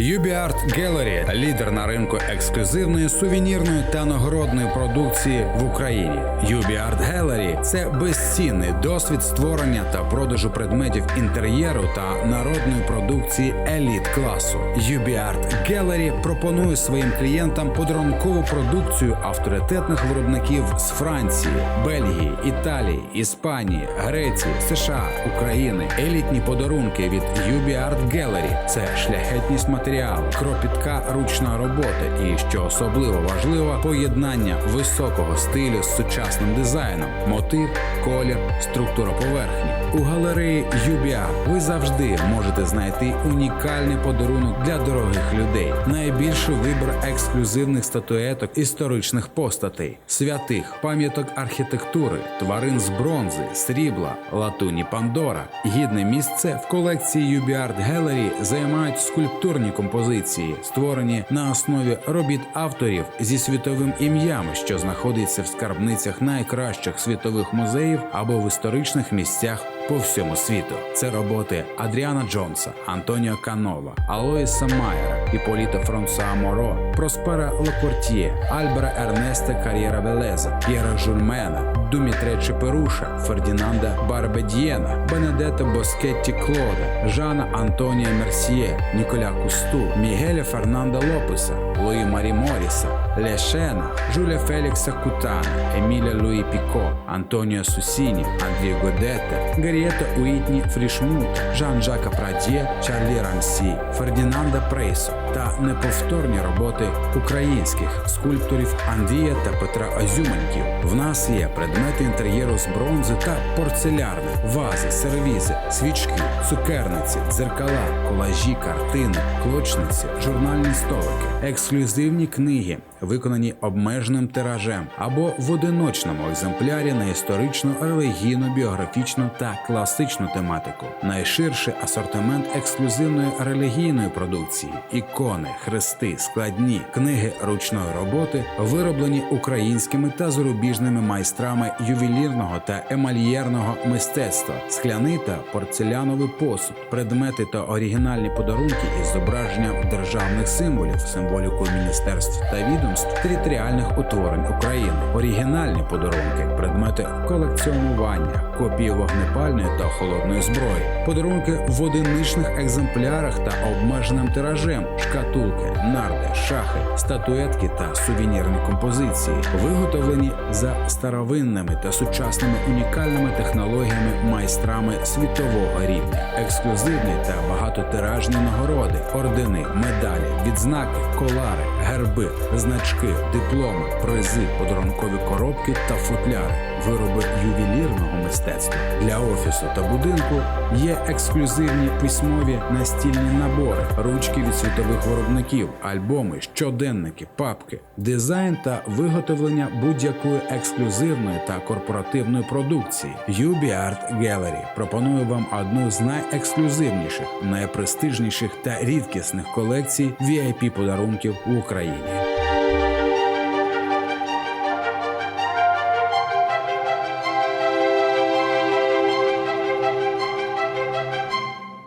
Art Gallery – лідер на ринку ексклюзивної сувенірної та нагородної продукції в Україні. UB Art Gallery – це безцінний досвід створення та продажу предметів інтер'єру та народної продукції еліт класу. UB Art Gallery пропонує своїм клієнтам подарункову продукцію авторитетних виробників з Франції, Бельгії, Італії, Іспанії, Греції, США, України. Елітні подарунки від UB Art Gallery – це шляхетність матеріалу, кропітка ручна робота і, що особливо важливо, поєднання високого стилю з сучасним дизайном, мотив, колір, структура поверхні. У галереї UBA ви завжди можете знайти унікальний подарунок для дорогих людей, найбільший вибір ексклюзивних статуеток історичних постатей, святих, пам'яток архітектури, тварин з бронзи, срібла, латуні Пандора. Гідне місце в колекції Art Gallery займають скульптурні композиції, створені на основі робіт авторів зі світовим ім'ям, що знаходяться в скарбницях найкращих світових музеїв або в історичних місцях по всьому світу. Це роботи Адріана Джонса, Антоніо Канова, Алоїса Майера, Іполіто Франсуа Моро, Проспера Лекортьє, Альбера Ернеста Кар'єра Велеза, П'єра Жульмена, Думітре Чеперуша, Фердінанда Барбедієна, Бенедетто Боскетті Клода, Жана Антонія Мерсьє, Ніколя Кусту, Мігеля Фернанда Лопеса, Луї Марі Моріса, Лешена, Жуля Фелікса Кутана, Еміля Луї Піко, Антоніо Сусіні, Андрій Годете, Гаррієта Уитни Фришмут, Жан-Жака Прадє, Чарли Рамси, Фердинанда Прейсо та неповторні роботи українських скульпторів Андрія та Петра Озюменьків. В нас є предмети інтер'єру з бронзи та порцелярни, вази, сервізи, свічки, цукерниці, дзеркала, колажі, картини, клочниці, журнальні столики, ексклюзивні книги, виконані обмеженим тиражем або в одиночному екземплярі на історичну, релігійну, біографічну та класичну тематику, найширший асортимент ексклюзивної релігійної продукції, ікони, хрести, складні книги ручної роботи, вироблені українськими та зарубіжними майстрами ювелірного та емальєрного мистецтва, скляний та порцеляновий посуд, предмети та оригінальні подарунки із зображенням державних символів, символіку міністерств та відомств, територіальних утворень України, оригінальні подарунки, предмети колекціонування, копії вогнепальної та холодної зброї, подарунки в одиничних екземплярах та обмеженим тиражем, шкатулки, нарди, шахи, статуетки та сувенірні композиції, виготовлені за старовинними та сучасними унікальними технологіями майстрами світового рівня, ексклюзивні та багатотиражні нагороди, ордени, медалі, відзнаки, колари, герби, значки, дипломи, призи, подарункові коробки та футляри, вироби ювелірного мистецтва. Для офісу та будинку є ексклюзивні письмові настільні набори, ручки від світових виробників, альбоми, щоденники, папки, дизайн та виготовлення будь-якої ексклюзивної та корпоративної продукції. UB Art Gallery пропонує вам одну з найексклюзивніших, найпрестижніших та рідкісних колекцій VIP подарунків в Україні.